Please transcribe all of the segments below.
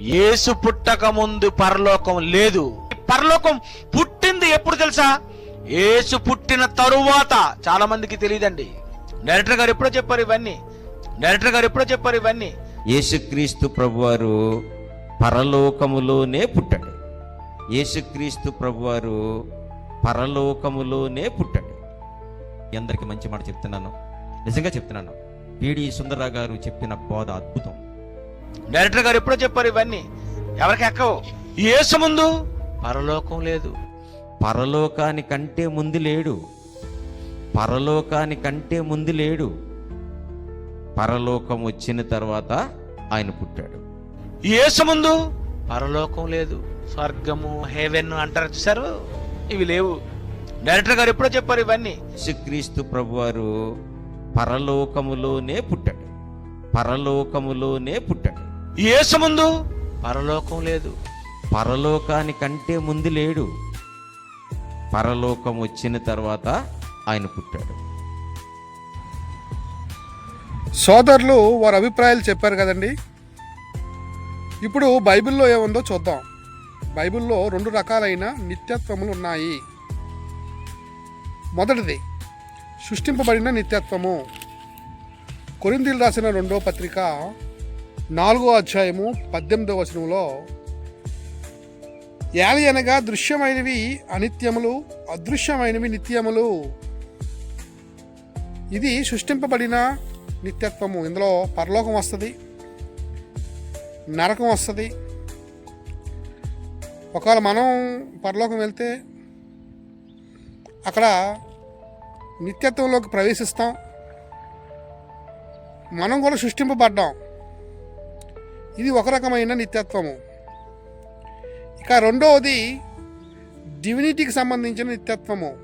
యేసు పుట్టక ముందు పరలోకం లేదు. పరలోకం పుట్టింది ఎప్పుడు తెలుసా? యేసు పుట్టిన తరువాత. చాలా మందికి తెలియదండి. డైరెక్టర్ గారు ఎప్పుడో చెప్పారు ఇవన్నీ? డైరెక్టర్ గారు ఎప్పుడో చెప్పారు ఇవన్నీ? యేసుక్రీస్తు ప్రభువారు పరలోకములోనే పుట్టాడు. యేసుక్రీస్తు ప్రభువారు పరలోకములోనే పుట్టాడు. అందరికీ మంచి మాట చెప్తున్నాను. నిజంగా చెప్తున్నాను. పీడి సుందరరావు గారు చెప్పిన బోధ అద్భుతం. డైరెక్టర్ గారు ఎప్పుడో చెప్పారు ఇవన్నీ. ఎవరికి ఎక్కవు. యేసు ముందు? పరలోకం లేదు. పరలోకానికంటే ముందు లేడు. పరలోకానికంటే ముందు లేడు. పరలోకం వచ్చిన తర్వాత ఆయన పుట్టాడు. యేసు ముందు? పరలోకం లేదు. స్వర్గము హెవెన్ అంటారు చూసారు ఇవి లేవు. డైరెక్టర్ గారు ఎప్పుడో చెప్పారు ఇవన్నీ. యేసుక్రీస్తు ప్రభువారు పరలోకములోనే పుట్టాడు. పరలోకములోనే పుట్టాడు. యేసు ముందు? పరలోకం లేదు. పరలోకానికంటే ముందు లేడు. పరలోకం వచ్చిన తర్వాత ఆయన పుట్టాడు. సోదరులు వారి అభిప్రాయాలు చెప్పారు కదండి. ఇప్పుడు బైబిల్లో ఏముందో చూద్దాం. బైబిల్లో రెండు రకాలైన నిత్యత్వములు ఉన్నాయి. మొదటిది సృష్టింపబడిన నిత్యత్వము. కొరిందీలు రాసిన రెండో పత్రిక నాలుగో అధ్యాయము పద్దెనిమిదో వచనంలో యాలి అనగా దృశ్యమైనవి అనిత్యములు అదృశ్యమైనవి నిత్యములు. ఇది సృష్టింపబడిన నిత్యత్వము. ఇందులో పరలోకం వస్తుంది నరకం వస్తుంది. ఒకవేళ మనం పరలోకం వెళ్తే అక్కడ నిత్యత్వంలోకి ప్రవేశిస్తాం. మనం కూడా సృష్టింపబడ్డాం. ఇది ఒక రకమైన నిత్యత్వము. ఇక రెండవది డివినిటీకి సంబంధించిన నిత్యత్వము.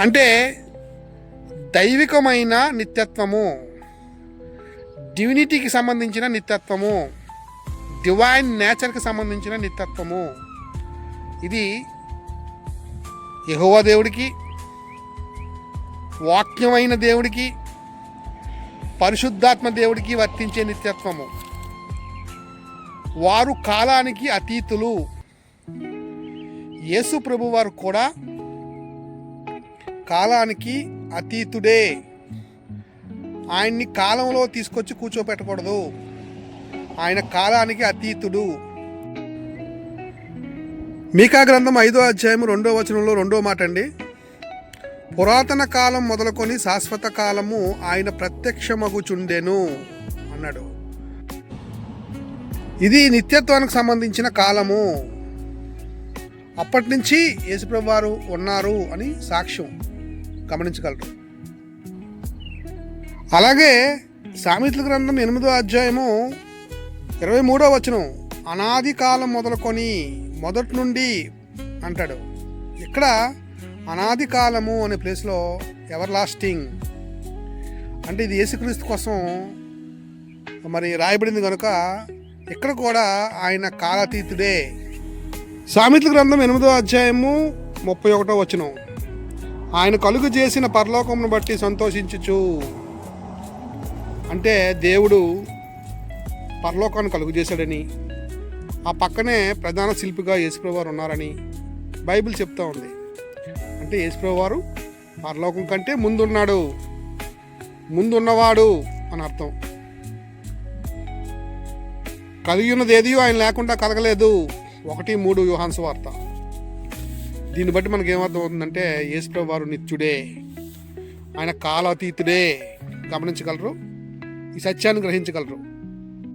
అంటే దైవికమైన నిత్యత్వము. డివినిటీకి సంబంధించిన నిత్యత్వము. డివైన్ నేచర్కి సంబంధించిన నిత్యత్వము. ఇది యెహోవా దేవుడికి వాక్యమైన దేవుడికి పరిశుద్ధాత్మ దేవుడికి వర్తించే నిత్యత్వము. వారు కాలానికి అతీతులు. యేసు ప్రభు వారు కూడా కాలానికి అతీతుడే. ఆయన్ని కాలంలో తీసుకొచ్చి కూర్చోపెట్టకూడదు. ఆయన కాలానికి అతీతుడు. మీకా గ్రంథం ఐదో అధ్యాయం రెండో వచనంలో రెండో మాట అండి పురాతన కాలం మొదలుకొని శాశ్వత కాలము ఆయన ప్రత్యక్షమగుచుండెను అన్నాడు. ఇది నిత్యత్వానికి సంబంధించిన కాలము. అప్పటి నుంచి యేసుప్రభు వారు ఉన్నారు అని సాక్ష్యం గమనించగలరు. అలాగే సామెతల గ్రంథం ఎనిమిదో అధ్యాయము ఇరవై మూడో వచనం అనాది కాలం మొదలుకొని మొదటి నుండి అంటాడు. ఇక్కడ అనాది కాలము అనే ప్లేస్లో ఎవర్ లాస్టింగ్? అంటే ఇది యేసుక్రీస్తు కోసం మరి రాయబడింది కనుక ఇక్కడ కూడా ఆయన కాలాతీతుడే. సామెతల గ్రంథం ఎనిమిదో అధ్యాయము ముప్పై ఒకటో వచనం. ఆయన కలుగు చేసిన పరలోకమును బట్టి సంతోషించుచు. అంటే దేవుడు పరలోకాన్ని కలుగు చేశాడని ఆ పక్కనే ప్రధాన శిల్పిగా యేసుప్రభు వారు ఉన్నారని బైబిల్ చెప్తా ఉంది. అంటే యేసుప్రభు వారు పరలోకం కంటే ముందున్నాడు. ముందున్నవాడు అని అర్థం. కలిగి ఉన్నది ఏది? ఆయన లేకుండా కలగలేదు. ఒకటి మూడు యుహాన్స్ వార్త దీన్ని బట్టి మనకి ఏమర్థం అవుతుందంటే యేసుప్రభు వారు నిత్యుడే. ఆయన కాలాతీతుడే. గమనించగలరు? ఈ సత్యాన్ని గ్రహించగలరు?